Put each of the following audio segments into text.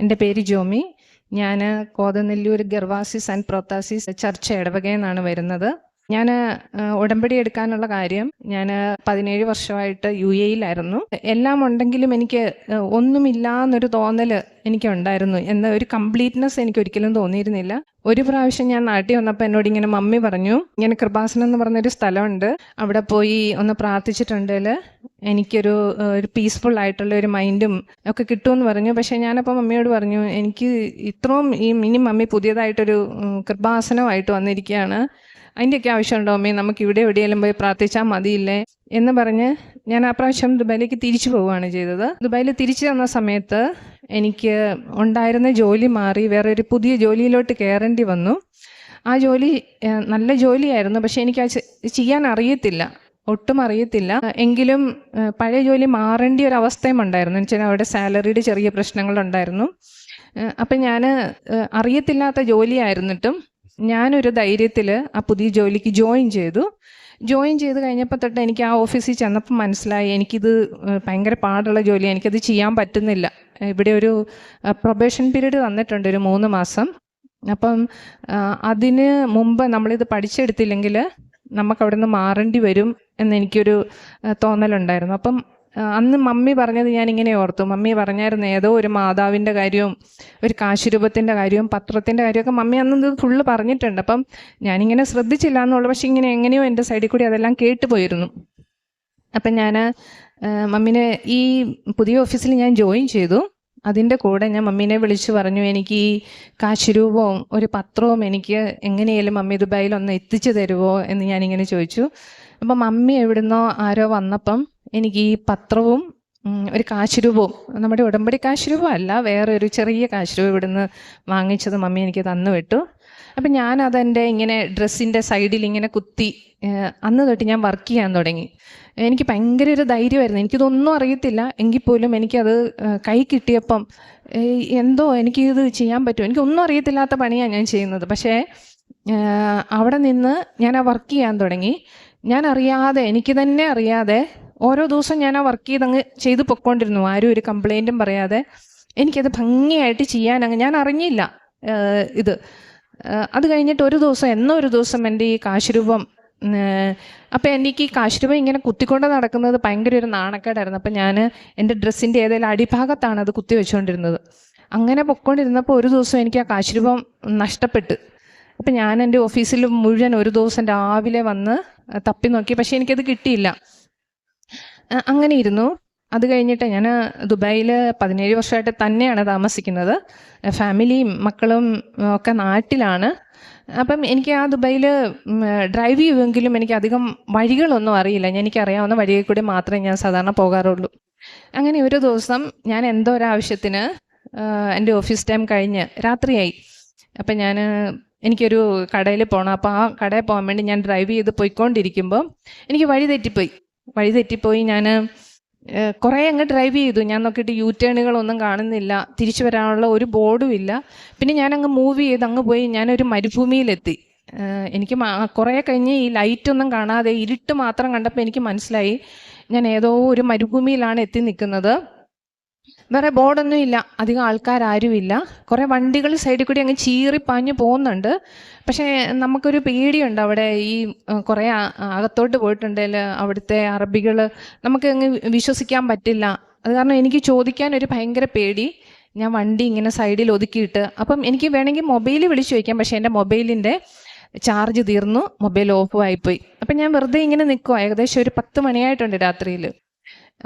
എന്റെ പേര് ജോമി. ഞാൻ Kothanalloor Gervasis and Protasis church നിന്നാണ് വരുന്നത്. ഞാൻ ഉടമ്പടി എടുക്കാനുള്ള കാര്യം ഞാൻ പതിനേഴ് വർഷമായിട്ട് യു എയിലായിരുന്നു എല്ലാം ഉണ്ടെങ്കിലും എനിക്ക് ഒന്നുമില്ല എന്നൊരു തോന്നൽ എനിക്കുണ്ടായിരുന്നു. എന്ന ഒരു കംപ്ലീറ്റ്നെസ് എനിക്ക് ഒരിക്കലും തോന്നിയിരുന്നില്ല. ഒരു പ്രാവശ്യം ഞാൻ നാട്ടിൽ വന്നപ്പോൾ എന്നോട് ഇങ്ങനെ മമ്മി പറഞ്ഞു ഇങ്ങനെ കൃപാസനം എന്ന് പറഞ്ഞൊരു സ്ഥലമുണ്ട്. അവിടെ പോയി ഒന്ന് പ്രാർത്ഥിച്ചിട്ടുണ്ടെങ്കിൽ എനിക്കൊരു ഒരു പീസ്ഫുൾ ആയിട്ടുള്ള ഒരു മൈൻഡും ഒക്കെ കിട്ടുമെന്ന് പറഞ്ഞു. പക്ഷേ ഞാനപ്പോൾ മമ്മിയോട് പറഞ്ഞു എനിക്ക് ഇത്രയും ഈ മിനി മമ്മി പുതിയതായിട്ടൊരു കൃപാസനമായിട്ട് വന്നിരിക്കുകയാണ്. അതിന്റെയൊക്കെ ആവശ്യമുണ്ടോ? അമ്മേ നമുക്ക് ഇവിടെ എവിടെയെങ്കിലും പോയി പ്രാർത്ഥിച്ചാൽ മതിയില്ലേ? എന്ന് പറഞ്ഞ് ഞാൻ ആ പ്രാവശ്യം ദുബായിലേക്ക് തിരിച്ചു പോവുകയാണ് ചെയ്തത്. ദുബായിൽ തിരിച്ചു തന്ന സമയത്ത് എനിക്ക് ഉണ്ടായിരുന്ന ജോലി മാറി വേറെ ഒരു പുതിയ ജോലിയിലോട്ട് കയറേണ്ടി വന്നു. ആ ജോലി നല്ല ജോലിയായിരുന്നു. പക്ഷെ എനിക്ക് ചെയ്യാൻ അറിയത്തില്ല. ഒട്ടും അറിയത്തില്ല. എങ്കിലും പഴയ ജോലി മാറേണ്ട ഒരു അവസ്ഥയും ഉണ്ടായിരുന്നു. വെച്ചാൽ അവിടെ സാലറിയുടെ ചെറിയ പ്രശ്നങ്ങളുണ്ടായിരുന്നു. അപ്പം ഞാൻ അറിയത്തില്ലാത്ത ജോലിയായിരുന്നിട്ടും ഞാനൊരു ധൈര്യത്തിൽ ആ പുതിയ ജോലിക്ക് ജോയിൻ ചെയ്തു. ജോയിൻ ചെയ്ത് കഴിഞ്ഞപ്പോൾ തൊട്ട് എനിക്ക് ആ ഓഫീസിൽ ചെന്നപ്പോൾ മനസ്സിലായി എനിക്കിത് ഭയങ്കര പാടുള്ള ജോലിയാണ് എനിക്കത് ചെയ്യാൻ പറ്റുന്നില്ല. ഇവിടെ ഒരു പ്രൊബേഷൻ പീരീഡ് തന്നിട്ടുണ്ട് ഒരു മൂന്ന് മാസം. അപ്പം അതിന് മുമ്പ് നമ്മളിത് പഠിച്ചെടുത്തില്ലെങ്കിൽ നമുക്ക് അവിടെ നിന്ന് മാറേണ്ടി വരും എന്നെനിക്കൊരു തോന്നലുണ്ടായിരുന്നു. അപ്പം അന്ന് മമ്മി പറഞ്ഞത് ഞാൻ ഇങ്ങനെ ഓർത്തു. മമ്മി പറഞ്ഞായിരുന്നു ഏതോ ഒരു മാതാവിന്റെ കാര്യവും ഒരു കാശുരൂപത്തിന്റെ കാര്യവും പത്രത്തിന്റെ കാര്യമൊക്കെ മമ്മി അന്ന് ഇത് ഫുള്ള് പറഞ്ഞിട്ടുണ്ട്. അപ്പം ഞാനിങ്ങനെ ശ്രദ്ധിച്ചില്ല എന്നുള്ളു പക്ഷെ ഇങ്ങനെ എങ്ങനെയോ എന്റെ സൈഡിൽ കൂടി അതെല്ലാം കേട്ടുപോയിരുന്നു അപ്പം ഞാൻ മമ്മിനെ ഈ പുതിയ ഓഫീസിൽ ഞാൻ ജോയിൻ ചെയ്തു. അതിന്റെ കൂടെ ഞാൻ മമ്മീനെ വിളിച്ചു പറഞ്ഞു എനിക്ക് ഈ കാശുരൂപവും ഒരു പത്രവും എനിക്ക് എങ്ങനെയാലും മമ്മി ദുബായിൽ ഒന്ന് എത്തിച്ചു തരുമോ എന്ന് ഞാനിങ്ങനെ ചോദിച്ചു. അപ്പം മമ്മി എവിടുന്നോ ആരോ വന്നപ്പം എനിക്ക് ഈ പത്രവും ഒരു കാശുരൂപവും നമ്മുടെ ഉടമ്പടി കാശുരൂപം അല്ല വേറെ ഒരു ചെറിയ കാശുരൂപം ഇവിടുന്ന് വാങ്ങിച്ചത് മമ്മി എനിക്ക് തന്നു വിട്ടു. അപ്പം ഞാനതെന്റെ ഇങ്ങനെ ഡ്രസ്സിന്റെ സൈഡിൽ ഇങ്ങനെ കുത്തി അന്ന് തൊട്ട് ഞാൻ വർക്ക് ചെയ്യാൻ തുടങ്ങി. എനിക്ക് ഭയങ്കര ഒരു ധൈര്യമായിരുന്നു. എനിക്കിതൊന്നും അറിയത്തില്ല. എങ്കിൽ പോലും എനിക്കത് കൈ കിട്ടിയപ്പം എന്തോ എനിക്കിത് ചെയ്യാൻ പറ്റും എനിക്കൊന്നും അറിയത്തില്ലാത്ത പണിയാണ് ഞാൻ ചെയ്യുന്നത്. പക്ഷേ അവിടെ നിന്ന് ഞാൻ ആ വർക്ക് ചെയ്യാൻ തുടങ്ങി. ഞാൻ അറിയാതെ എനിക്ക് തന്നെ അറിയാതെ ഓരോ ദിവസം ഞാൻ ആ വർക്ക് ചെയ്ത് അങ്ങ് ചെയ്ത് പൊയ്ക്കൊണ്ടിരുന്നു. ആരും ഒരു കംപ്ലൈന്റും പറയാതെ എനിക്കത് ഭംഗിയായിട്ട് ചെയ്യാൻ അങ്ങ് ഞാൻ അറിഞ്ഞില്ല. ഇത്. അത് കഴിഞ്ഞിട്ട് ഒരു ദിവസം എന്നോ ഒരു ദിവസം എന്റെ ഈ കാശുരൂപം അപ്പം എനിക്ക് ഈ കാശുരൂപം ഇങ്ങനെ കുത്തിക്കൊണ്ട് നടക്കുന്നത് ഭയങ്കര ഒരു നാണക്കേടായിരുന്നു. അപ്പം ഞാൻ എന്റെ ഡ്രസ്സിന്റെ ഏതെങ്കിലും അടിഭാഗത്താണ് അത് കുത്തി വെച്ചുകൊണ്ടിരുന്നത് അങ്ങനെ പൊയ്ക്കൊണ്ടിരുന്നപ്പോൾ ഒരു ദിവസം എനിക്ക് ആ കാശുരൂപം നഷ്ടപ്പെട്ട്. അപ്പം ഞാൻ എന്റെ ഓഫീസിൽ മുഴുവൻ ഒരു ദിവസം രാവിലെ വന്ന് തപ്പി നോക്കി. പക്ഷേ എനിക്കത് കിട്ടിയില്ല. അങ്ങനെ ഇരുന്നു അത് കഴിഞ്ഞിട്ട് ഞാൻ ദുബായിൽ പതിനേഴ് വർഷമായിട്ട് തന്നെയാണ് താമസിക്കുന്നത്. ഫാമിലിയും മക്കളും ഒക്കെ നാട്ടിലാണ്. അപ്പം എനിക്ക് ആ ദുബായിൽ ഡ്രൈവ് ചെയ്യുമെങ്കിലും എനിക്ക് അധികം വഴികളൊന്നും അറിയില്ല. ഞാൻ എനിക്കറിയാവുന്ന വഴിയിൽ കൂടി മാത്രമേ ഞാൻ സാധാരണ പോകാറുള്ളൂ. അങ്ങനെ ഒരു ദിവസം ഞാൻ എന്തോ ഒരാവശ്യത്തിന് എന്റെ ഓഫീസ് ടൈം കഴിഞ്ഞ് രാത്രിയായി. അപ്പം ഞാൻ എനിക്കൊരു കടയിൽ പോകണം അപ്പോൾ ആ കടയിൽ പോകാൻ വേണ്ടി ഞാൻ ഡ്രൈവ് ചെയ്ത് പോയിക്കൊണ്ടിരിക്കുമ്പോൾ എനിക്ക് വഴി തെറ്റിപ്പോയി. വഴി തെറ്റിപ്പോയി. ഞാൻ കുറേ അങ്ങ് ഡ്രൈവ് ചെയ്തു. ഞാൻ നോക്കിയിട്ട് യൂ ടേണുകളൊന്നും കാണുന്നില്ല. തിരിച്ചു വരാനുള്ള ഒരു ബോർഡും ഇല്ല. പിന്നെ ഞാൻ അങ്ങ് മൂവ് ചെയ്ത് അങ്ങ് പോയി. ഞാനൊരു മരുഭൂമിയിലെത്തി. എനിക്ക് കുറേ കഴിഞ്ഞ് ഈ ലൈറ്റൊന്നും കാണാതെ ഇരുട്ട് മാത്രം കണ്ടപ്പോൾ എനിക്ക് മനസ്സിലായി. ഞാൻ ഏതോ ഒരു മരുഭൂമിയിലാണ് എത്തി നിൽക്കുന്നത്. വേറെ ബോർഡൊന്നും ഇല്ല. അധികം ആൾക്കാരാരുമില്ല. കുറേ വണ്ടികൾ സൈഡിൽ കൂടി അങ്ങ് ചീറി പാഞ്ഞു പോകുന്നുണ്ട് പക്ഷേ നമുക്കൊരു പേടിയുണ്ട് അവിടെ ഈ കുറേ അകത്തോട്ട് പോയിട്ടുണ്ടെങ്കിൽ അവിടുത്തെ അറബികൾ നമുക്ക് അങ്ങ് വിശ്വസിക്കാൻ പറ്റില്ല. അത് കാരണം എനിക്ക് ചോദിക്കാൻ ഒരു ഭയങ്കര പേടി. ഞാൻ വണ്ടി ഇങ്ങനെ സൈഡിൽ ഒതുക്കിയിട്ട്. അപ്പം എനിക്ക് വേണമെങ്കിൽ മൊബൈൽ വിളിച്ചു ചോദിക്കാം. പക്ഷേ എന്റെ മൊബൈലിന്റെ ചാർജ് തീർന്നു. മൊബൈൽ ഓഫ് ആയിപ്പോയി. അപ്പം ഞാൻ വെറുതെ ഇങ്ങനെ നിൽക്കുക ഏകദേശം ഒരു പത്ത് മണിയായിട്ടുണ്ട് രാത്രിയിൽ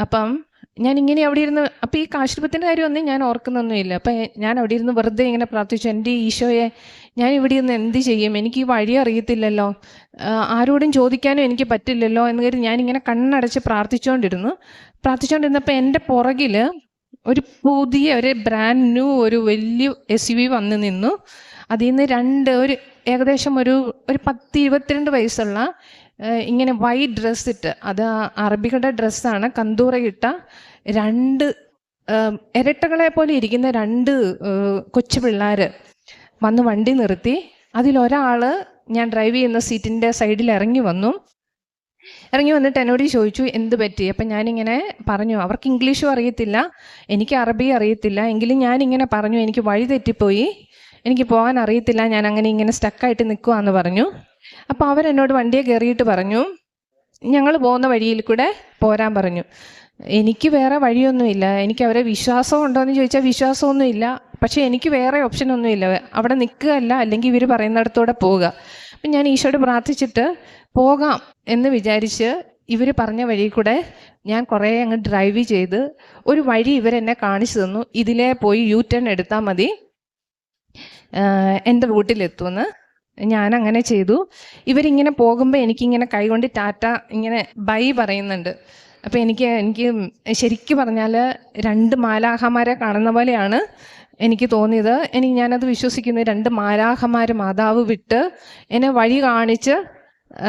അപ്പം ഞാൻ ഇങ്ങനെ അവിടെ ഇരുന്ന് അപ്പം ഈ കാശ്രൂപത്തിന്റെ കാര്യമൊന്നും ഞാൻ ഓർക്കുന്നൊന്നുമില്ല. അപ്പം ഞാൻ അവിടെ ഇരുന്ന് വെറുതെ ഇങ്ങനെ പ്രാർത്ഥിച്ചു എന്റെ ഈശോയെ ഞാൻ ഇവിടെ ഇരുന്ന് എന്ത് ചെയ്യും? എനിക്ക് ഈ വഴി അറിയത്തില്ലല്ലോ. ആരോടും ചോദിക്കാനും എനിക്ക് പറ്റില്ലല്ലോ. എന്ന് കരുതി ഞാനിങ്ങനെ കണ്ണടച്ച് പ്രാർത്ഥിച്ചുകൊണ്ടിരുന്നു പ്രാർത്ഥിച്ചുകൊണ്ടിരുന്നപ്പോൾ എന്റെ പുറകിൽ ഒരു പുതിയ ഒരു ബ്രാൻഡ് ന്യൂ ഒരു വലിയ എസ് യു വി വന്ന് നിന്നു. അതിൽ നിന്ന് രണ്ട് ഒരു ഏകദേശം ഒരു ഒരു പത്ത് ഇരുപത്തിരണ്ട് വയസ്സുള്ള ഇങ്ങനെ വൈറ്റ് ഡ്രസ് ഇട്ട് അത് അറബികളുടെ ഡ്രസ്സാണ് കന്തൂറയിട്ട രണ്ട് ഇരട്ടകളെ പോലെ ഇരിക്കുന്ന രണ്ട് കൊച്ചു പിള്ളേർ വന്ന് വണ്ടി നിർത്തി. അതിലൊരാൾ ഞാൻ ഡ്രൈവ് ചെയ്യുന്ന സീറ്റിന്റെ സൈഡിൽ ഇറങ്ങി വന്നു. ഇറങ്ങി വന്നിട്ട് എന്നോട് ചോദിച്ചു എന്ത് പറ്റി? അപ്പം ഞാനിങ്ങനെ പറഞ്ഞു അവർക്ക് ഇംഗ്ലീഷും അറിയത്തില്ല എനിക്ക് അറബി അറിയത്തില്ല എങ്കിലും ഞാനിങ്ങനെ പറഞ്ഞു എനിക്ക് വഴി തെറ്റിപ്പോയി എനിക്ക് പോകാൻ അറിയത്തില്ല ഞാൻ അങ്ങനെ ഇങ്ങനെ സ്റ്റക്കായിട്ട് നിൽക്കുകയെന്ന് പറഞ്ഞു. അപ്പോൾ അവരെന്നോട് വണ്ടിയെ കയറിയിട്ട് പറഞ്ഞു ഞങ്ങൾ പോകുന്ന വഴിയിൽ കൂടെ പോരാൻ പറഞ്ഞു. എനിക്ക് വേറെ വഴിയൊന്നുമില്ല. എനിക്ക് അവരെ വിശ്വാസം ഉണ്ടോ എന്ന് ചോദിച്ചാൽ വിശ്വാസമൊന്നുമില്ല. പക്ഷേ എനിക്ക് വേറെ ഓപ്ഷനൊന്നുമില്ല. അവിടെ നിൽക്കുകയല്ല. അല്ലെങ്കിൽ ഇവർ പറയുന്നിടത്തൂടെ പോവുക. അപ്പം ഞാൻ ഈശോയോട് പ്രാർത്ഥിച്ചിട്ട് പോകാം എന്ന് വിചാരിച്ച് ഇവർ പറഞ്ഞ വഴി കൂടെ ഞാൻ കുറേ അങ്ങ് ഡ്രൈവ് ചെയ്ത് ഒരു വഴി ഇവരെന്നെ കാണിച്ചു തന്നു. ഇതിലേ പോയി യു ടേൺ എടുത്താൽ മതി. എന്റെ റൂട്ടിലെത്തുമെന്ന്. ഞാൻ അങ്ങനെ ചെയ്തു. ഇവരിങ്ങനെ പോകുമ്പോൾ എനിക്കിങ്ങനെ കൈകൊണ്ട് ടാറ്റ ഇങ്ങനെ ബൈ പറയുന്നുണ്ട്. അപ്പോൾ എനിക്ക് എനിക്ക് ശരിക്കും പറഞ്ഞാൽ രണ്ട് മാലാഹമാരെ കാണുന്ന പോലെയാണ് എനിക്ക് തോന്നിയത്. എനിക്ക് ഞാനത് വിശ്വസിക്കുന്നു. രണ്ട് മാലാഹമാർ മാതാവ് വിട്ട് എന്നെ വഴി കാണിച്ച്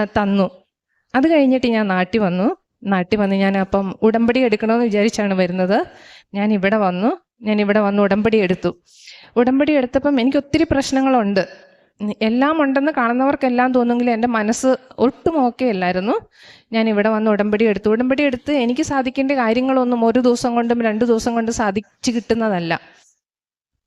തന്നു. അത് കഴിഞ്ഞിട്ട് ഞാൻ നാട്ടി വന്നു. നാട്ടി വന്ന് ഞാൻ അപ്പം ഉടമ്പടി എടുക്കണമെന്ന് വിചാരിച്ചാണ് വരുന്നത്. ഞാൻ ഇവിടെ വന്നു. ഞാൻ ഇവിടെ വന്ന് ഉടമ്പടി എടുത്തു. ഉടമ്പടി എടുത്തപ്പം എനിക്ക് ഒത്തിരി പ്രശ്നങ്ങളുണ്ട്. എല്ലാം ഉണ്ടെന്ന് കാണുന്നവർക്കെല്ലാം തോന്നുമെങ്കിൽ എന്റെ മനസ്സ് ഒട്ടും ഓക്കെ അല്ലായിരുന്നു. ഞാൻ ഇവിടെ വന്ന് ഉടമ്പടി എടുത്തു. ഉടമ്പടി എടുത്ത് എനിക്ക് സാധിക്കേണ്ട കാര്യങ്ങളൊന്നും ഒരു ദിവസം കൊണ്ടും രണ്ട് ദിവസം കൊണ്ടും സാധിച്ചു കിട്ടുന്നതല്ല.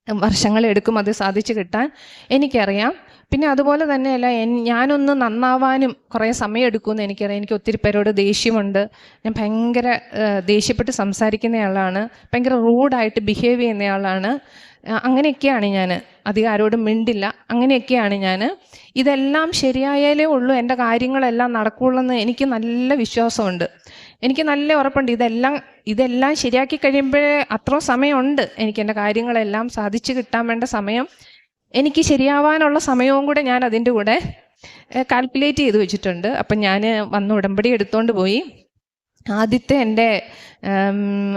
വർഷങ്ങളെടുക്കും അത് സാധിച്ചു കിട്ടാൻ എനിക്കറിയാം. പിന്നെ അതുപോലെ തന്നെയല്ല ഞാനൊന്ന് നന്നാവാനും കുറേ സമയം എടുക്കുമെന്ന് എനിക്കറിയാം. എനിക്ക് ഒത്തിരി പേരോട് ദേഷ്യമുണ്ട്. ഞാൻ ഭയങ്കര ദേഷ്യപ്പെട്ട് സംസാരിക്കുന്നയാളാണ് ഭയങ്കര റൂഡായിട്ട് ബിഹേവ് ചെയ്യുന്നയാളാണ് അങ്ങനെയൊക്കെയാണ് ഞാൻ അധികം ആരോടും മിണ്ടില്ല. അങ്ങനെയൊക്കെയാണ് ഞാൻ ഇതെല്ലാം ശരിയായാലേ ഉള്ളൂ. എന്റെ കാര്യങ്ങളെല്ലാം നടക്കുള്ളൂ എന്ന് എനിക്ക് നല്ല വിശ്വാസമുണ്ട്. എനിക്ക് നല്ല ഉറപ്പുണ്ട്. ഇതെല്ലാം ഇതെല്ലാം ശരിയാക്കി കഴിയുമ്പോഴേ അത്ര സമയമുണ്ട്. എനിക്ക് എന്റെ കാര്യങ്ങളെല്ലാം സാധിച്ചു കിട്ടാൻ വേണ്ട സമയം. എനിക്ക് ശരിയാവാനുള്ള സമയവും കൂടെ ഞാൻ അതിന്റെ കൂടെ കാൽക്കുലേറ്റ് ചെയ്ത് വെച്ചിട്ടുണ്ട്. അപ്പം ഞാൻ വന്ന് ഉടമ്പടി എടുത്തുകൊണ്ട് പോയി. ആദ്യത്തെ എന്റെ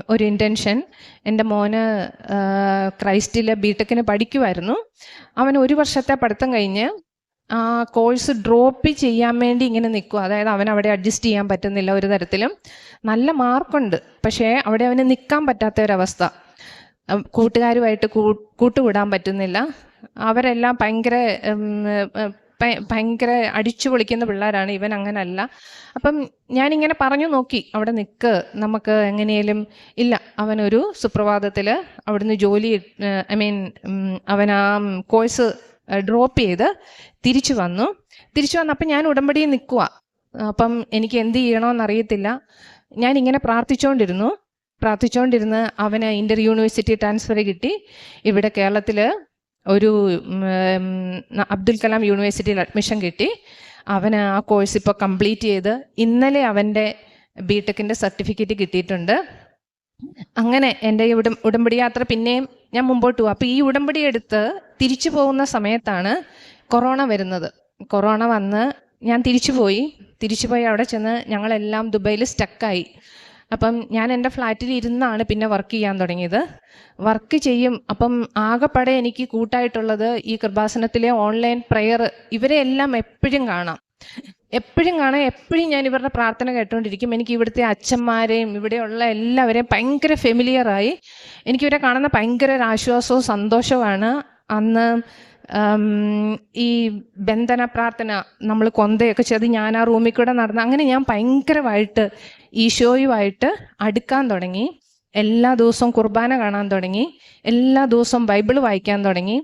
ഒരു ഇന്റൻഷൻ എന്റെ മോന് ക്രൈസ്റ്റിലെ ബി ടെക്കിന് പഠിക്കുമായിരുന്നു അവൻ ഒരു വർഷത്തെ പഠിത്തം കഴിഞ്ഞ് ആ കോഴ്സ് ഡ്രോപ്പ് ചെയ്യാൻ വേണ്ടി ഇങ്ങനെ നിൽക്കും അതായത് അവൻ അവിടെ അഡ്ജസ്റ്റ് ചെയ്യാൻ പറ്റുന്നില്ല ഒരു തരത്തിലും. നല്ല മാർക്കുണ്ട്. പക്ഷേ അവിടെ അവന് നിൽക്കാൻ പറ്റാത്ത ഒരവസ്ഥ. കൂട്ടുകാരുമായിട്ട് കൂട്ടുകൂടാൻ പറ്റുന്നില്ല. അവരെല്ലാം ഭയങ്കര ഭയങ്കര അടിച്ചു പൊളിക്കുന്ന പിള്ളേരാണ്. ഇവൻ അങ്ങനല്ല. അപ്പം ഞാനിങ്ങനെ പറഞ്ഞു നോക്കി. അവിടെ നിൽക്ക് നമുക്ക് എങ്ങനെയും ഇല്ല. അവനൊരു സുപ്രഭാതത്തിൽ അവിടുന്ന് ജോലി ഐ മീൻ അവൻ ആ കോഴ്സ് ഡ്രോപ്പ് ചെയ്ത് തിരിച്ചു വന്നു. തിരിച്ചു വന്നപ്പോൾ ഞാൻ ഉടമ്പടി നിൽക്കുക അപ്പം എനിക്ക് എന്ത് ചെയ്യണമെന്നറിയത്തില്ല ഞാൻ ഇങ്ങനെ പ്രാർത്ഥിച്ചുകൊണ്ടിരുന്നു പ്രാർത്ഥിച്ചുകൊണ്ടിരുന്ന് അവന് ഇന്റർ യൂണിവേഴ്സിറ്റി ട്രാൻസ്ഫർ കിട്ടി. ഇവിടെ കേരളത്തിൽ ഒരു അബ്ദുൽ കലാം യൂണിവേഴ്സിറ്റിയിൽ അഡ്മിഷൻ കിട്ടി. അവൻ ആ കോഴ്സ് ഇപ്പോൾ കംപ്ലീറ്റ് ചെയ്ത് ഇന്നലെ അവന്റെ ബി ടെക്കിന്റെ സർട്ടിഫിക്കറ്റ് കിട്ടിയിട്ടുണ്ട്. അങ്ങനെ എന്റെ ഈ ഉടം ഉടമ്പടി യാത്ര പിന്നെയും ഞാൻ മുമ്പോട്ട് പോകും അപ്പോൾ ഈ ഉടമ്പടി എടുത്ത് തിരിച്ചു പോകുന്ന സമയത്താണ് കൊറോണ വരുന്നത്. കൊറോണ വന്ന് ഞാൻ തിരിച്ചു പോയി. തിരിച്ചു പോയി അവിടെ ചെന്ന് ഞങ്ങളെല്ലാം ദുബൈയിൽ സ്റ്റക്കായി അപ്പം ഞാൻ എന്റെ ഫ്ലാറ്റിൽ ഇരുന്നാണ് പിന്നെ വർക്ക് ചെയ്യാൻ തുടങ്ങിയത്. വർക്ക് ചെയ്യും. അപ്പം ആകെപ്പടെ എനിക്ക് കൂട്ടായിട്ടുള്ളത് ഈ കൃപാസനത്തിലെ ഓൺലൈൻ പ്രെയർ ഇവരെ എല്ലാം എപ്പോഴും കാണാം. എപ്പോഴും കാണാം. എപ്പോഴും ഞാൻ ഇവരുടെ പ്രാർത്ഥന കേട്ടുകൊണ്ടിരിക്കും. എനിക്ക് ഇവിടുത്തെ അച്ഛന്മാരെയും ഇവിടെയുള്ള എല്ലാവരെയും ഭയങ്കര ഫെമിലിയറായി എനിക്കിവരെ കാണുന്ന ഭയങ്കര ഒരു ആശ്വാസവും സന്തോഷവുമാണ്. അന്ന് ഈ ബന്ധന പ്രാർത്ഥന നമ്മൾ കൊന്തയൊക്കെ ചെയ്ത് ഞാൻ ആ റൂമിൽ കൂടെ നടന്ന് അങ്ങനെ ഞാൻ ഭയങ്കരമായിട്ട് ഈശോയുമായിട്ട് അടുക്കാൻ തുടങ്ങി. എല്ലാ ദിവസവും കുർബാന കാണാൻ തുടങ്ങി. എല്ലാ ദിവസവും ബൈബിൾ വായിക്കാൻ തുടങ്ങി.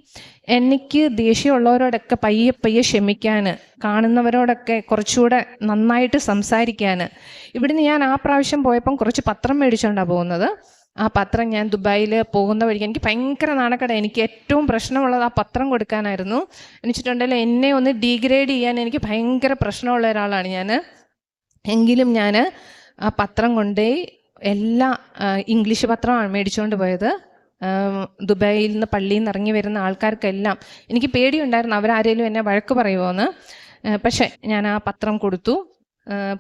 എനിക്ക് ദേഷ്യമുള്ളവരോടൊക്കെ പയ്യെ പയ്യെ ക്ഷമിക്കാൻ കാണുന്നവരോടൊക്കെ കുറച്ചുകൂടെ നന്നായിട്ട് സംസാരിക്കാൻ ഇവിടുന്ന് ഞാൻ ആ പ്രാവശ്യം പോയപ്പം കുറച്ച് പത്രം മേടിച്ചുകൊണ്ടാണ് പോകുന്നത്. ആ പത്രം ഞാൻ ദുബായിൽ പോകുന്ന വഴിക്ക് എനിക്ക് ഭയങ്കര നാണക്കട. എനിക്ക് ഏറ്റവും പ്രശ്നമുള്ളത് ആ പത്രം കൊടുക്കാനായിരുന്നു. എന്നുവെച്ചിട്ടുണ്ടെങ്കിൽ എന്നെ ഒന്ന് ഡീഗ്രേഡ് ചെയ്യാൻ എനിക്ക് ഭയങ്കര പ്രശ്നമുള്ള ഒരാളാണ് ഞാൻ എങ്കിലും ഞാൻ ആ പത്രം കൊണ്ടുപോയി എല്ലാ ഇംഗ്ലീഷ് പത്രമാണ് മേടിച്ചുകൊണ്ട് പോയത്. ദുബായിൽ നിന്ന് പള്ളിയിൽ നിന്ന് ഇറങ്ങി വരുന്ന ആൾക്കാർക്കെല്ലാം എനിക്ക് പേടിയുണ്ടായിരുന്നു അവരാരേലും എന്നെ വഴക്ക് പറയുമോ എന്ന് പക്ഷേ ഞാൻ ആ പത്രം കൊടുത്തു.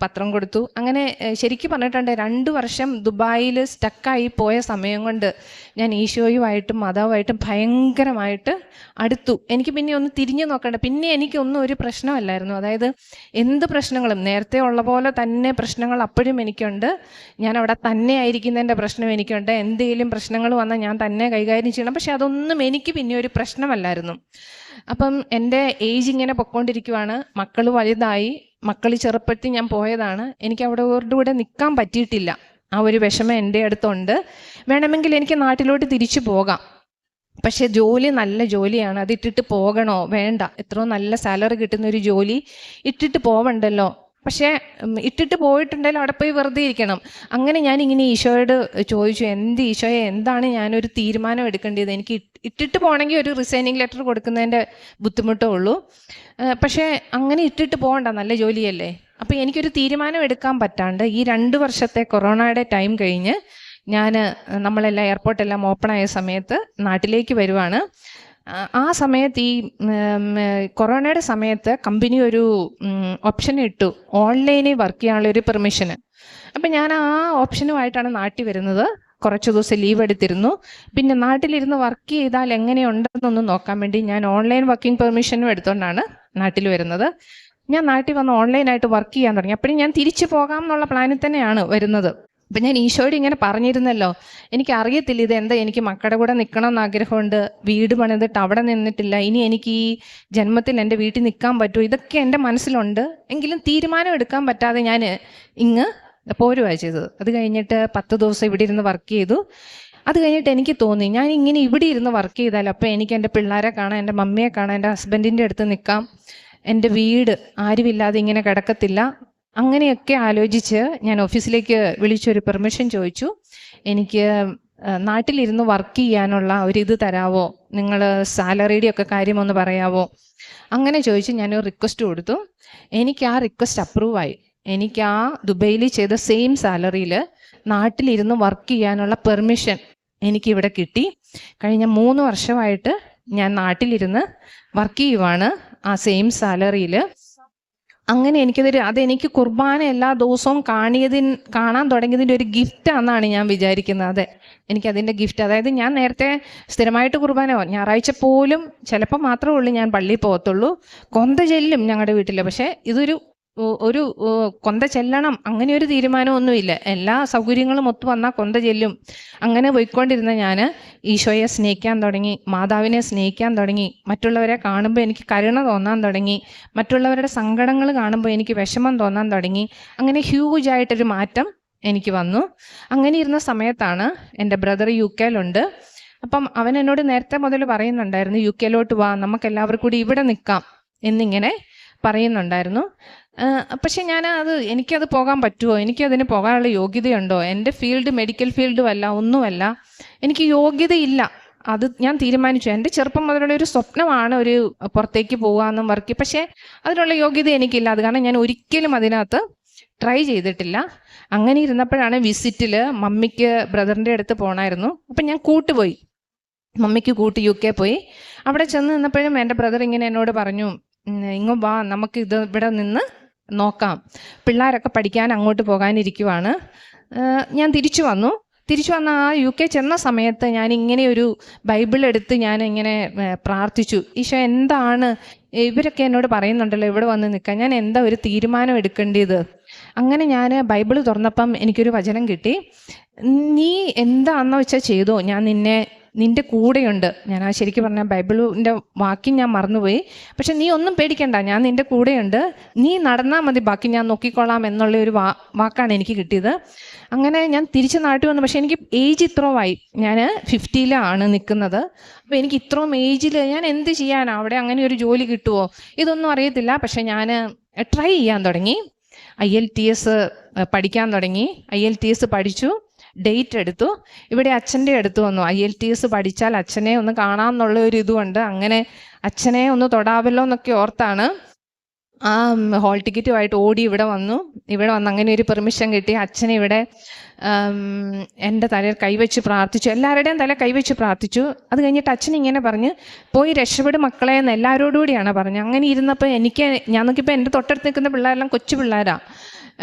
പത്രം കൊടുത്തു. അങ്ങനെ ശരിക്കും പറഞ്ഞിട്ടുണ്ട് രണ്ട് വർഷം ദുബായിൽ സ്റ്റക്കായി പോയ സമയം കൊണ്ട് ഞാൻ ഈശോയുമായിട്ടും മാതാവുമായിട്ടും ഭയങ്കരമായിട്ട് അടുത്തു. എനിക്ക് പിന്നെ ഒന്ന് തിരിഞ്ഞു നോക്കണ്ട. പിന്നെ എനിക്കൊന്നും ഒരു പ്രശ്നമല്ലായിരുന്നു. അതായത് എന്ത് പ്രശ്നങ്ങളും നേരത്തെ ഉള്ള പോലെ തന്നെ പ്രശ്നങ്ങൾ അപ്പോഴും എനിക്കുണ്ട്. ഞാൻ അവിടെ തന്നെ ആയിരിക്കുന്നതിന്റെ പ്രശ്നം എനിക്കുണ്ട്. എന്തെങ്കിലും പ്രശ്നങ്ങൾ വന്നാൽ ഞാൻ തന്നെ കൈകാര്യം ചെയ്യണം. പക്ഷെ അതൊന്നും എനിക്ക് പിന്നെ ഒരു പ്രശ്നമല്ലായിരുന്നു. അപ്പം എന്റെ ഏജ് ഇങ്ങനെ പൊക്കോണ്ടിരിക്കുവാണ്. മക്കൾ വലുതായി. മക്കൾ ചെറുപ്പത്തിൽ ഞാൻ പോയതാണ്. എനിക്ക് അവിടെ അവരുടെ കൂടെ നിൽക്കാൻ പറ്റിയിട്ടില്ല. ആ ഒരു വിഷമം എന്റെ അടുത്തുണ്ട്. വേണമെങ്കിൽ എനിക്ക് നാട്ടിലോട്ട് തിരിച്ചു പോകാം. പക്ഷേ ജോലി നല്ല ജോലിയാണ്. അത് ഇട്ടിട്ട് പോകണോ? വേണ്ട. എത്രയോ നല്ല സാലറി കിട്ടുന്ന ഒരു ജോലി ഇട്ടിട്ട് പോവണ്ടല്ലോ. പക്ഷേ ഇട്ടിട്ട് പോയിട്ടുണ്ടെങ്കിൽ അവിടെ പോയി വെറുതെ ഇരിക്കണം. അങ്ങനെ ഞാൻ ഇങ്ങനെ ഈശോയോട് ചോദിച്ചു എന്ത് ഈശോയെ എന്താണ് ഞാനൊരു തീരുമാനം എടുക്കേണ്ടത്? എനിക്ക് ഇട്ടിട്ട് പോകണമെങ്കിൽ ഒരു റിസൈനിങ് ലെറ്റർ കൊടുക്കുന്നതിന്റെ ബുദ്ധിമുട്ടേ ഉള്ളൂ. പക്ഷേ അങ്ങനെ ഇട്ടിട്ട് പോകണ്ട നല്ല ജോലിയല്ലേ? അപ്പോൾ എനിക്കൊരു തീരുമാനം എടുക്കാൻ പറ്റാണ്ട് ഈ രണ്ട് വർഷത്തെ കൊറോണയുടെ ടൈം കഴിഞ്ഞ് ഞാൻ നമ്മളെല്ലാം എയർപോർട്ടെല്ലാം ഓപ്പൺ ആയ സമയത്ത് നാട്ടിലേക്ക് വരുവാണ്. ആ, സമയത്ത് ഈ കൊറോണയുടെ സമയത്ത് കമ്പനി ഒരു ഓപ്ഷൻ ഇട്ടു. ഓൺലൈനിൽ വർക്ക് ചെയ്യാനുള്ള ഒരു പെർമിഷന് അപ്പം ഞാൻ ആ ഓപ്ഷനുമായിട്ടാണ് നാട്ടിൽ വരുന്നത്. കുറച്ച് ദിവസം ലീവ് എടുത്തിരുന്നു. പിന്നെ നാട്ടിലിരുന്ന് വർക്ക് ചെയ്താൽ എങ്ങനെയുണ്ടെന്നൊന്ന് നോക്കാൻ വേണ്ടി ഞാൻ ഓൺലൈൻ വർക്കിംഗ് പെർമിഷനും എടുത്തുകൊണ്ടാണ് നാട്ടിൽ വരുന്നത്. ഞാൻ നാട്ടിൽ വന്ന് ഓൺലൈനായിട്ട് വർക്ക് ചെയ്യാൻ തുടങ്ങി. അപ്പോഴും ഞാൻ തിരിച്ചു പോകാം എന്നുള്ള പ്ലാനിൽ തന്നെയാണ് വരുന്നത്. അപ്പം ഞാൻ ഈശോയോട് ഇങ്ങനെ പറഞ്ഞിരുന്നല്ലോ എനിക്ക് അറിയത്തില്ല ഇത് എന്താ എനിക്ക് മക്കളുടെ കൂടെ നിൽക്കണം എന്ന് ആഗ്രഹമുണ്ട്. വീട് പണിതിട്ട് അവിടെ നിന്നിട്ടില്ല. ഇനി എനിക്ക് ഈ ജന്മത്തിൽ എന്റെ വീട്ടിൽ നിൽക്കാൻ പറ്റുമോ ഇതൊക്കെ എന്റെ മനസ്സിലുണ്ട്. എങ്കിലും തീരുമാനം എടുക്കാൻ പറ്റാതെ ഞാൻ ഇങ്ങ് പോരുവാണ് ചെയ്തത്. അത് കഴിഞ്ഞിട്ട് പത്ത് ദിവസം ഇവിടെ ഇരുന്ന് വർക്ക് ചെയ്തു. അത് കഴിഞ്ഞിട്ട് എനിക്ക് തോന്നി ഞാൻ ഇങ്ങനെ ഇവിടെ ഇരുന്ന് വർക്ക് ചെയ്താൽ അപ്പോൾ എനിക്ക് എന്റെ പിള്ളേരെ കാണാം എന്റെ മമ്മിയെ കാണാം എന്റെ ഹസ്ബൻഡിന്റെ അടുത്ത് നിൽക്കാം. എന്റെ വീട് ആരുമില്ലാതെ ഇങ്ങനെ കിടക്കത്തില്ല. അങ്ങനെയൊക്കെ ആലോചിച്ച് ഞാൻ ഓഫീസിലേക്ക് വിളിച്ചൊരു പെർമിഷൻ ചോദിച്ചു. എനിക്ക് നാട്ടിലിരുന്ന് വർക്ക് ചെയ്യാനുള്ള ഒരു ഇത് തരാവോ? നിങ്ങൾ സാലറിയുടെ ഒക്കെ കാര്യം ഒന്ന് പറയാവോ? അങ്ങനെ ചോദിച്ച് ഞാനൊരു റിക്വസ്റ്റ് കൊടുത്തു. എനിക്ക് ആ റിക്വസ്റ്റ് അപ്രൂവായി എനിക്ക് ആ ദുബൈയിൽ ചെയ്ത സെയിം സാലറിയിൽ നാട്ടിലിരുന്ന് വർക്ക് ചെയ്യാനുള്ള പെർമിഷൻ എനിക്കിവിടെ കിട്ടി. കഴിഞ്ഞ മൂന്ന് വർഷമായിട്ട് ഞാൻ നാട്ടിലിരുന്ന് വർക്ക് ചെയ്യുവാണ് ആ സെയിം സാലറിയിൽ. അങ്ങനെ എനിക്കതൊരു അതെനിക്ക് കുർബാന എല്ലാ ദിവസവും കാണിയതിൻ കാണാൻ തുടങ്ങിയതിന്റെ ഒരു ഗിഫ്റ്റ് ആണെന്നാണ് ഞാൻ വിചാരിക്കുന്നത്. അതെ എനിക്കതിന്റെ ഗിഫ്റ്റ് അതായത് ഞാൻ നേരത്തെ സ്ഥിരമായിട്ട് കുർബാന ഞായറാഴ്ച പോലും ചിലപ്പോൾ മാത്രമേ ഉള്ളൂ ഞാൻ പള്ളിയിൽ പോകത്തുള്ളൂ. കൊന്ത ചെല്ലും ഞങ്ങളുടെ വീട്ടിൽ പക്ഷേ ഇതൊരു ഒരു കൊന്ത ചെല്ലണം അങ്ങനെ ഒരു തീരുമാനമൊന്നുമില്ല. എല്ലാ സൗകര്യങ്ങളും ഒത്തു വന്നാൽ കൊന്ത ചെല്ലും. അങ്ങനെ പോയിക്കൊണ്ടിരുന്ന ഞാൻ ഈശോയെ സ്നേഹിക്കാൻ തുടങ്ങി മാതാവിനെ സ്നേഹിക്കാൻ തുടങ്ങി മറ്റുള്ളവരെ കാണുമ്പോൾ എനിക്ക് കരുണ തോന്നാൻ തുടങ്ങി മറ്റുള്ളവരുടെ സങ്കടങ്ങൾ കാണുമ്പോൾ എനിക്ക് വിഷമം തോന്നാൻ തുടങ്ങി. അങ്ങനെ ഹ്യൂജ് ആയിട്ടൊരു മാറ്റം എനിക്ക് വന്നു. അങ്ങനെ ഇരുന്ന സമയത്താണ് എന്റെ ബ്രദർ യു കെയിലുണ്ട്. അപ്പം അവൻ എന്നോട് നേരത്തെ മുതൽ പറയുന്നുണ്ടായിരുന്നു യു കെയിലോട്ട് വാ നമുക്ക് എല്ലാവർക്കും കൂടി ഇവിടെ നിൽക്കാം എന്നിങ്ങനെ പറയുന്നുണ്ടായിരുന്നു. പക്ഷെ ഞാൻ അത് എനിക്കത് പോകാൻ പറ്റുമോ എനിക്കതിന് പോകാനുള്ള യോഗ്യതയുണ്ടോ? എന്റെ ഫീൽഡ് മെഡിക്കൽ ഫീൽഡും അല്ല ഒന്നുമല്ല. എനിക്ക് യോഗ്യതയില്ല. അത് ഞാൻ തീരുമാനിച്ചു. എന്റെ ചെറുപ്പം മുതലുള്ള ഒരു സ്വപ്നമാണ് ഒരു പുറത്തേക്ക് പോകാമെന്നും വർക്ക്. പക്ഷേ അതിനുള്ള യോഗ്യത എനിക്കില്ല. അത് കാരണം ഞാൻ ഒരിക്കലും അതിനകത്ത് ട്രൈ ചെയ്തിട്ടില്ല. അങ്ങനെ ഇരുന്നപ്പോഴാണ് വിസിറ്റിൽ മമ്മിക്ക് ബ്രദറിന്റെ അടുത്ത് പോകണമായിരുന്നു അപ്പം ഞാൻ കൂട്ടുപോയി. മമ്മിക്ക് കൂട്ടി യു കെ പോയി. അവിടെ ചെന്ന് നിന്നപ്പോഴും എന്റെ ബ്രദർ ഇങ്ങനെ എന്നോട് പറഞ്ഞു ഇങ്ങ് വാ നമുക്ക് ഇത് ഇവിടെ നിന്ന് നോക്കാം. പിള്ളേരൊക്കെ പഠിക്കാൻ അങ്ങോട്ട് പോകാനിരിക്കുവാണ്. ഞാൻ തിരിച്ചു വന്നു. തിരിച്ചു വന്ന ആ യു കെ ചെന്ന സമയത്ത് ഞാൻ ഇങ്ങനെ ഒരു ബൈബിൾ എടുത്ത് ഞാൻ ഇങ്ങനെ പ്രാർത്ഥിച്ചു. ഈശോ എന്താണ്? ഇവരൊക്കെ എന്നോട് പറയുന്നുണ്ടല്ലോ ഇവിടെ വന്ന് നിൽക്കാൻ. ഞാൻ എന്താ ഒരു തീരുമാനം എടുക്കേണ്ടത്? അങ്ങനെ ഞാൻ ബൈബിൾ തുറന്നപ്പം എനിക്കൊരു വചനം കിട്ടി. നീ എന്താണെന്ന് വെച്ചാൽ ചെയ്തോ. ഞാൻ നിന്നെ നിന്റെ കൂടെയുണ്ട്. ഞാൻ ആ ശരിക്കും പറഞ്ഞ ബൈബിളിന്റെ വാക്യം ഞാൻ മറന്നുപോയി. പക്ഷെ നീ ഒന്നും പേടിക്കണ്ട. ഞാൻ നിന്റെ കൂടെയുണ്ട്. നീ നടന്നാൽ മതി. ബാക്കി ഞാൻ നോക്കിക്കൊള്ളാം എന്നുള്ള ഒരു വാ വാക്കാണ് എനിക്ക് കിട്ടിയത്. അങ്ങനെ ഞാൻ തിരിച്ച് നാട്ടിൽ വന്നു. പക്ഷെ എനിക്ക് ഏജ് ഇത്രയുമായി. ഞാൻ ഫിഫ്റ്റിയിലാണ് നിൽക്കുന്നത്. അപ്പോൾ എനിക്ക് ഇത്രയും ഏജിൽ ഞാൻ എന്ത് ചെയ്യാനാണ് അവിടെ അങ്ങനെ ഒരു ജോലി കിട്ടുമോ ഇതൊന്നും അറിയത്തില്ല. പക്ഷെ ഞാൻ ട്രൈ ചെയ്യാൻ തുടങ്ങി. ഐ എൽ ടി എസ് പഠിക്കാൻ തുടങ്ങി. ഐ എൽ ടി എസ് പഠിച്ചു. ഡേറ്റ് എടുത്തു. ഇവിടെ അച്ഛന്റെ അടുത്ത് വന്നു. ഐ എൽ ടി എസ് പഠിച്ചാൽ അച്ഛനെ ഒന്ന് കാണാമെന്നുള്ള ഒരു ഇതുകൊണ്ട് അങ്ങനെ അച്ഛനെ ഒന്ന് തൊടാവല്ലോ എന്നൊക്കെ ഓർത്താണ്. ആ ഹോൾ ടിക്കറ്റുമായിട്ട് ഓടി ഇവിടെ വന്നു. ഇവിടെ വന്ന് അങ്ങനെ ഒരു പെർമിഷൻ കിട്ടി. അച്ഛനെ ഇവിടെ എന്റെ തലയിൽ കൈവച്ച് പ്രാർത്ഥിച്ചു. എല്ലാവരുടെയും തല കൈവച്ച് പ്രാർത്ഥിച്ചു. അത് കഴിഞ്ഞിട്ട് അച്ഛൻ ഇങ്ങനെ പറഞ്ഞ് പോയി രക്ഷപ്പെടും മക്കളെ എന്ന് എല്ലാവരോടുകൂടിയാണ് പറഞ്ഞത്. അങ്ങനെ ഇരുന്നപ്പോൾ എനിക്ക് ഞാൻ നോക്കിയപ്പോൾ എന്റെ തൊട്ടടുത്ത് നിൽക്കുന്ന പിള്ളേരെല്ലാം കൊച്ചു പിള്ളേരാണ്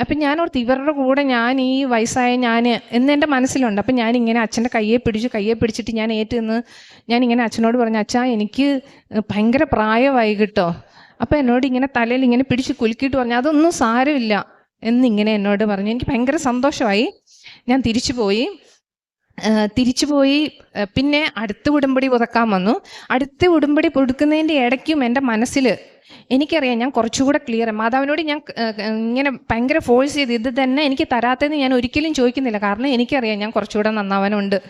അപ്പം ഞാൻ ഓർത്ത് ഇവരുടെ കൂടെ ഞാൻ ഈ വയസ്സായ ഞാൻ എന്ന് എന്റെ മനസ്സിലുണ്ട്. അപ്പം ഞാൻ ഇങ്ങനെ അച്ഛന്റെ കയ്യെ പിടിച്ചു കയ്യെ പിടിച്ചിട്ട് ഞാൻ ഏറ്റു നിന്ന് ഞാൻ ഇങ്ങനെ അച്ഛനോട് പറഞ്ഞു അച്ഛാ എനിക്ക് ഭയങ്കര പ്രായമായി കിട്ടോ. അപ്പം എന്നോട് ഇങ്ങനെ തലയിൽ ഇങ്ങനെ പിടിച്ച് കുലുക്കിയിട്ട് പറഞ്ഞു അതൊന്നും സാരമില്ല. എന്നിങ്ങനെ എന്നോട് പറഞ്ഞു. എനിക്ക് ഭയങ്കര സന്തോഷമായി. ഞാൻ തിരിച്ചു പോയി. ഏഹ് തിരിച്ചു പോയി. പിന്നെ അടുത്ത ഉടമ്പടി പുതുക്കാൻ വന്നു. അടുത്ത ഉടമ്പടി പുതുക്കുന്നതിന്റെ ഇടയ്ക്കും എന്റെ മനസ്സിൽ എനിക്കറിയാം ഞാൻ കുറച്ചുകൂടെ ക്ലിയർ മാതാവിനോട് ഞാൻ ഇങ്ങനെ ഭയങ്കര ഫോഴ്സ് ചെയ്ത് ഇത് തന്നെ എനിക്ക് തരാത്തതെന്ന് ഞാൻ ഒരിക്കലും ചോദിക്കുന്നില്ല. കാരണം എനിക്കറിയാം ഞാൻ കുറച്ചുകൂടെ നന്നാവാനുണ്ട്.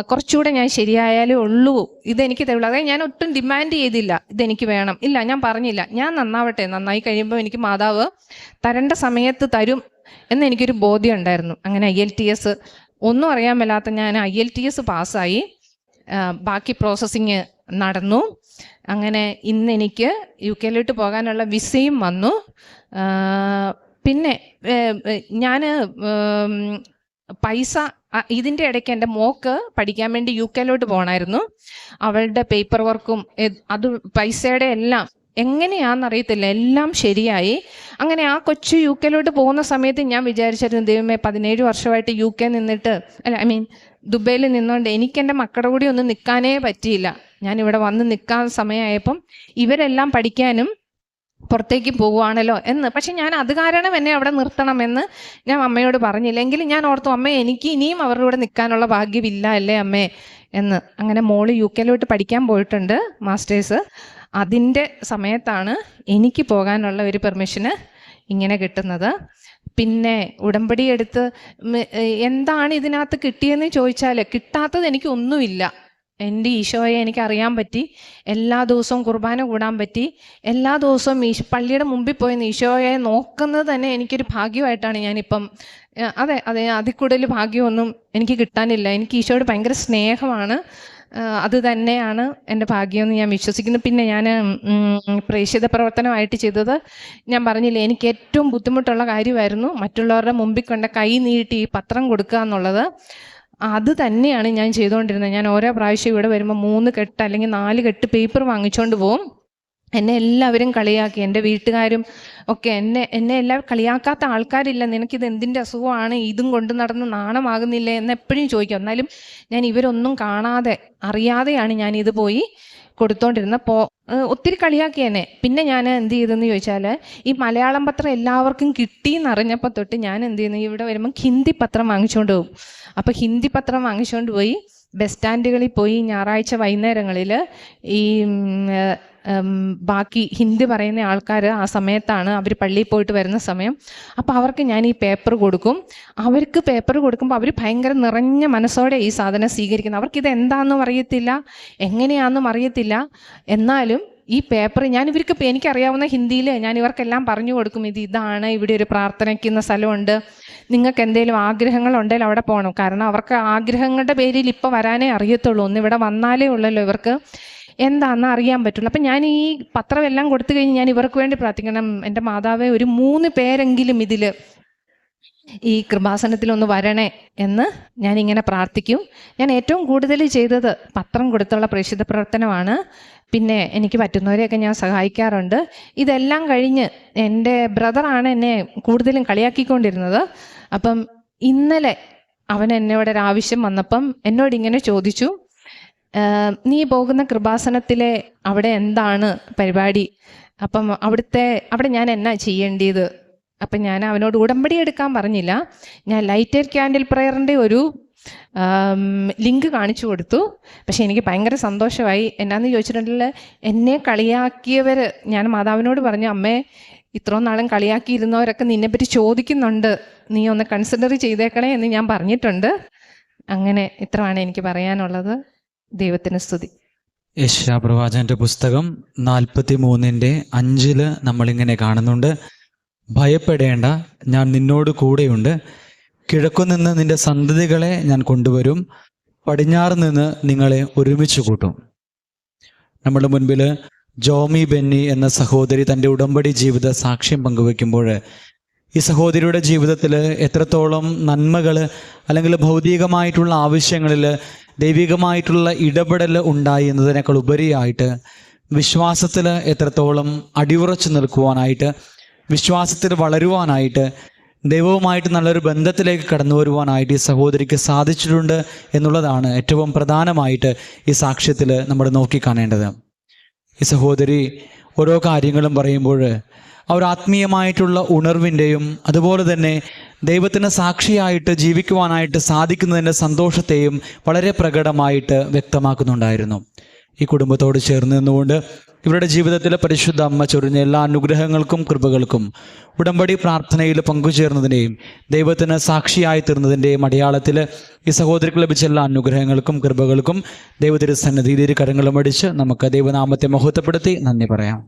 കുറച്ചുകൂടെ ഞാൻ ശരിയായാലേ ഉള്ളൂ. ഇതെനിക്ക് തരുള്ളൂ. അതായത് ഞാൻ ഒട്ടും ഡിമാൻഡ് ചെയ്തില്ല. ഇതെനിക്ക് വേണം. ഇല്ല ഞാൻ പറഞ്ഞില്ല. ഞാൻ നന്നാവട്ടെ. നന്നായി കഴിയുമ്പോൾ എനിക്ക് മാതാവ് തരേണ്ട സമയത്ത് തരും എന്ന് എനിക്കൊരു ബോധ്യം ഉണ്ടായിരുന്നു. അങ്ങനെ ഐ എൽ ടി എസ് ഒന്നും അറിയാൻ മേലാത്ത ഞാൻ ഐ എൽ ടി എസ് പാസ്സായി. ബാക്കി പ്രോസസ്സിങ് നടന്നു. അങ്ങനെ ഇന്ന് എനിക്ക് യു കെയിലോട്ട് പോകാനുള്ള വിസയും വന്നു. പിന്നെ ഞാൻ പൈസ ഇതിന്റെ ഇടയ്ക്ക് എന്റെ മോക്ക് പഠിക്കാൻ വേണ്ടി യു കെയിലോട്ട് പോകണമായിരുന്നു അവളുടെ പേപ്പർ വർക്കും അത് പൈസയുടെ എല്ലാം എങ്ങനെയാണെന്നറിയത്തില്ല. എല്ലാം ശരിയായി. അങ്ങനെ ആ കൊച്ചു യു കെയിലോട്ട് പോകുന്ന സമയത്ത് ഞാൻ വിചാരിച്ചായിരുന്നു ദൈവമേ പതിനേഴ് വർഷമായിട്ട് യു കെ നിന്നിട്ട് അല്ല ഐ മീൻ ദുബൈയിൽ നിന്നുകൊണ്ട് എനിക്ക് എന്റെ മക്കളുടെ കൂടി ഒന്നും നിൽക്കാനേ പറ്റിയില്ല. ഞാൻ ഇവിടെ വന്ന് നിൽക്കാൻ സമയമായപ്പം ഇവരെല്ലാം പഠിക്കാനും പുറത്തേക്ക് പോവുകയാണല്ലോ എന്ന്. പക്ഷെ ഞാൻ അത് കാരണം എന്നെ അവിടെ നിർത്തണമെന്ന് ഞാൻ അമ്മയോട് പറഞ്ഞില്ലെങ്കിൽ ഞാൻ ഓർത്തു അമ്മ എനിക്ക് ഇനിയും അവരുടെ കൂടെ നിൽക്കാനുള്ള ഭാഗ്യമില്ല അല്ലേ അമ്മേ? എന്ന്. അങ്ങനെ മോൾ യു കെയിലോട്ട് പഠിക്കാൻ പോയിട്ടുണ്ട് മാസ്റ്റേഴ്സ്. അതിന്റെ സമയത്താണ് എനിക്ക് പോകാനുള്ള ഒരു പെർമിഷന് ഇങ്ങനെ കിട്ടുന്നത്. പിന്നെ ഉടമ്പടി എടുത്ത് എന്താണ് ഇതിനകത്ത് കിട്ടിയെന്ന് ചോദിച്ചാൽ കിട്ടാത്തത് എനിക്കൊന്നുമില്ല എന്റെ ഈശോയെ എനിക്ക് അറിയാൻ പറ്റി. എല്ലാ ദിവസവും കുർബാന കൂടാൻ പറ്റി. എല്ലാ ദിവസവും ഈശോ പള്ളിയുടെ മുമ്പിൽ പോയി ഈശോയെ നോക്കുന്നത് തന്നെ എനിക്കൊരു ഭാഗ്യമായിട്ടാണ് ഞാനിപ്പം അതെ അതെ അതിൽ കൂടുതൽ ഭാഗ്യമൊന്നും എനിക്ക് കിട്ടാനില്ല. എനിക്ക് ഈശോയോട് ഭയങ്കര സ്നേഹമാണ്. അത് തന്നെയാണ് എന്റെ ഭാഗ്യമെന്ന് ഞാൻ വിശ്വസിക്കുന്നു. പിന്നെ ഞാൻ പ്രേക്ഷിത പ്രവർത്തനമായിട്ട് ചെയ്തത് ഞാൻ പറഞ്ഞില്ലേ എനിക്ക് ഏറ്റവും ബുദ്ധിമുട്ടുള്ള കാര്യമായിരുന്നു മറ്റുള്ളവരുടെ മുമ്പിൽ കൊണ്ട കൈ നീട്ടി ഈ പത്രം കൊടുക്കുക എന്നുള്ളത്. അത് തന്നെയാണ് ഞാൻ ചെയ്തുകൊണ്ടിരുന്നത്. ഞാൻ ഓരോ പ്രാവശ്യം ഇവിടെ വരുമ്പോൾ മൂന്ന് കെട്ട് അല്ലെങ്കിൽ നാല് കെട്ട് പേപ്പർ വാങ്ങിച്ചുകൊണ്ട് പോകും എന്നെ എല്ലാവരും കളിയാക്കി എന്റെ വീട്ടുകാരും ഒക്കെ എന്നെ എന്നെ എല്ലാവരും കളിയാക്കാത്ത ആൾക്കാരില്ല. നിനക്കിത് എന്തിന്റെ അസുഖമാണ്? ഇതും കൊണ്ട് നടന്ന് നാണമാകുന്നില്ലേ എന്ന് എപ്പോഴും ചോദിക്കും. എന്നാലും ഞാൻ ഇവരൊന്നും കാണാതെ അറിയാതെയാണ് ഞാൻ ഇത് പോയി കൊടുത്തോണ്ടിരുന്നത് പോ ഒത്തിരി കളിയാക്കി എന്നെ. പിന്നെ ഞാൻ എന്ത് ചെയ്തെന്ന് ചോദിച്ചാൽ ഈ മലയാളം പത്രം എല്ലാവർക്കും കിട്ടി എന്നറിഞ്ഞപ്പോൾ തൊട്ട് ഞാൻ എന്ത് ചെയ്യുന്നു? ഇവിടെ വരുമ്പോൾ ഹിന്ദി പത്രം വാങ്ങിച്ചുകൊണ്ട് പോകും. അപ്പോൾ ഹിന്ദി പത്രം വാങ്ങിച്ചുകൊണ്ട് പോയി ബസ് സ്റ്റാൻഡുകളിൽ പോയി ഞായറാഴ്ച വൈകുന്നേരങ്ങളിൽ ഈ ബാക്കി ഹിന്ദി പറയുന്ന ആൾക്കാർ ആ സമയത്താണ് അവർ പള്ളിയിൽ പോയിട്ട് വരുന്ന സമയം. അപ്പോൾ അവർക്ക് ഞാൻ ഈ പേപ്പർ കൊടുക്കും. അവർക്ക് പേപ്പർ കൊടുക്കുമ്പോൾ അവർ ഭയങ്കര നിറഞ്ഞ മനസ്സോടെ ഈ സാധനം സ്വീകരിക്കുന്നത് അവർക്കിത് എന്താണെന്നും അറിയത്തില്ല എങ്ങനെയാണെന്നും അറിയത്തില്ല. എന്നാലും ഈ പേപ്പർ ഞാൻ ഇവർക്ക് എനിക്കറിയാവുന്ന ഹിന്ദിയിൽ ഞാൻ ഇവർക്കെല്ലാം പറഞ്ഞു കൊടുക്കും. ഇത് ഇതാണ് ഇവിടെ ഒരു പ്രാർത്ഥനയ്ക്കുന്ന സ്ഥലമുണ്ട്. നിങ്ങൾക്ക് എന്തെങ്കിലും ആഗ്രഹങ്ങളുണ്ടെങ്കിൽ അവിടെ പോകണം കാരണം അവർക്ക് ആഗ്രഹങ്ങളുടെ പേരിൽ ഇപ്പോൾ വരാനേ അറിയത്തുള്ളൂ. ഒന്ന് ഇവിടെ വന്നാലേ ഉള്ളല്ലോ ഇവർക്ക്. എന്താണെന്ന് അറിയാൻ പറ്റുള്ളൂ. അപ്പം ഞാൻ ഈ പത്രമെല്ലാം കൊടുത്തു കഴിഞ്ഞ് ഞാൻ ഇവർക്ക് വേണ്ടി പ്രാർത്ഥിക്കണം. എന്റെ മാതാവെ ഒരു മൂന്ന് പേരെങ്കിലും ഇതിൽ ഈ കൃപാസനത്തിലൊന്ന് വരണേ എന്ന് ഞാൻ ഇങ്ങനെ പ്രാർത്ഥിക്കും. ഞാൻ ഏറ്റവും കൂടുതൽ ചെയ്തത് പത്രം കൊടുത്തുള്ള പ്രേക്ഷിത പ്രവർത്തനമാണ്. പിന്നെ എനിക്ക് പറ്റുന്നവരെയൊക്കെ ഞാൻ സഹായിക്കാറുണ്ട്. ഇതെല്ലാം കഴിഞ്ഞ് എന്റെ ബ്രദറാണ് എന്നെ കൂടുതലും കളിയാക്കിക്കൊണ്ടിരുന്നത്. അപ്പം ഇന്നലെ അവൻ എന്നോട് ഒരു ആവശ്യം വന്നപ്പം എന്നോട് ഇങ്ങനെ ചോദിച്ചു. "ആഹ്, നീ പോകുന്ന കൃപാസനത്തിലെ അവിടെ എന്താണ് പരിപാടി? അപ്പം അവിടുത്തെ അവിടെ ഞാൻ എന്നാ ചെയ്യേണ്ടത് അപ്പം ഞാൻ അവനോട് ഉടമ്പടി എടുക്കാൻ പറഞ്ഞില്ല. ഞാൻ ലൈറ്റർ ക്യാൻഡിൽ പ്രയറിന്റെ ഒരു ലിങ്ക് കാണിച്ചു കൊടുത്തു. പക്ഷെ എനിക്ക് ഭയങ്കര സന്തോഷമായി. എന്നാന്ന് ചോദിച്ചിട്ടുണ്ടെങ്കിൽ എന്നെ കളിയാക്കിയവർ ഞാൻ മാതാവിനോട് പറഞ്ഞു അമ്മേ ഇത്രയും നാളും കളിയാക്കിയിരുന്നവരൊക്കെ നിന്നെപ്പറ്റി ചോദിക്കുന്നുണ്ട്. നീ ഒന്ന് കൺസിഡർ ചെയ്തേക്കണേ എന്ന് ഞാൻ പറഞ്ഞിട്ടുണ്ട്. അങ്ങനെ ഇത്രയാണ് എനിക്ക് പറയാനുള്ളത്. ദൈവത്തിന് സ്തുതി. യശാ പ്രവാചന്റെ പുസ്തകം നാൽപ്പത്തി മൂന്നിന്റെ അഞ്ചിൽ നമ്മളിങ്ങനെ കാണുന്നുണ്ട്. ഭയപ്പെടേണ്ട ഞാൻ നിന്നോട് കൂടെയുണ്ട്. കിഴക്കുനിന്ന് നിന്റെ സന്തതികളെ ഞാൻ കൊണ്ടുവരും. പടിഞ്ഞാറ് നിന്ന് നിങ്ങളെ ഒരുമിച്ച് കൂട്ടും. നമ്മുടെ മുൻപിൽ ജോമി ബെന്നി എന്ന സഹോദരി തന്റെ ഉടമ്പടി ജീവിത സാക്ഷ്യം പങ്കുവെക്കുമ്പോൾ ഈ സഹോദരിയുടെ ജീവിതത്തിൽ എത്രത്തോളം നന്മകൾ അല്ലെങ്കിൽ ഭൗതികമായിട്ടുള്ള ആവശ്യങ്ങളിൽ ദൈവികമായിട്ടുള്ള ഇടപെടൽ ഉണ്ടായി എന്നതിനേക്കാൾ ഉപരിയായിട്ട് വിശ്വാസത്തിൽ എത്രത്തോളം അടിയുറച്ചു നിൽക്കുവാനായിട്ട് വിശ്വാസത്തിൽ വളരുവാനായിട്ട് ദൈവവുമായിട്ട് നല്ലൊരു ബന്ധത്തിലേക്ക് കടന്നു വരുവാനായിട്ട് ഈ സഹോദരിക്ക് സാധിച്ചിട്ടുണ്ട് എന്നുള്ളതാണ് ഏറ്റവും പ്രധാനമായിട്ട് ഈ സാക്ഷ്യത്തിൽ നമ്മൾ നോക്കിക്കാണേണ്ടത്. ഈ സഹോദരി ഓരോ കാര്യങ്ങളും പറയുമ്പോൾ അവർ ആത്മീയമായിട്ടുള്ള ഉണർവിന്റെയും അതുപോലെ തന്നെ ദൈവത്തിന് സാക്ഷിയായിട്ട് ജീവിക്കുവാനായിട്ട് സാധിക്കുന്നതിന്റെ സന്തോഷത്തെയും വളരെ പ്രകടമായിട്ട് വ്യക്തമാക്കുന്നുണ്ടായിരുന്നു. ഈ കുടുംബത്തോട് ചേർന്ന് നിന്നുകൊണ്ട് ഇവരുടെ ജീവിതത്തിലെ പരിശുദ്ധ അമ്മ ചൊരിഞ്ഞ എല്ലാ അനുഗ്രഹങ്ങൾക്കും കൃപകൾക്കും ഉടമ്പടി പ്രാർത്ഥനയിൽ പങ്കുചേർന്നതിന്റെയും ദൈവത്തിന് സാക്ഷിയായി തീർന്നതിന്റെയും അടയാളത്തിൽ ഈ സഹോദരിക്ക് ലഭിച്ച എല്ലാ അനുഗ്രഹങ്ങൾക്കും കൃപകൾക്കും ദൈവത്തിന്റെ സന്നിധിയിൽ ഇരു കരങ്ങളും അടിച്ച് നമുക്ക് ദൈവനാമത്തെ മഹത്വപ്പെടുത്തി നന്ദി പറയാം.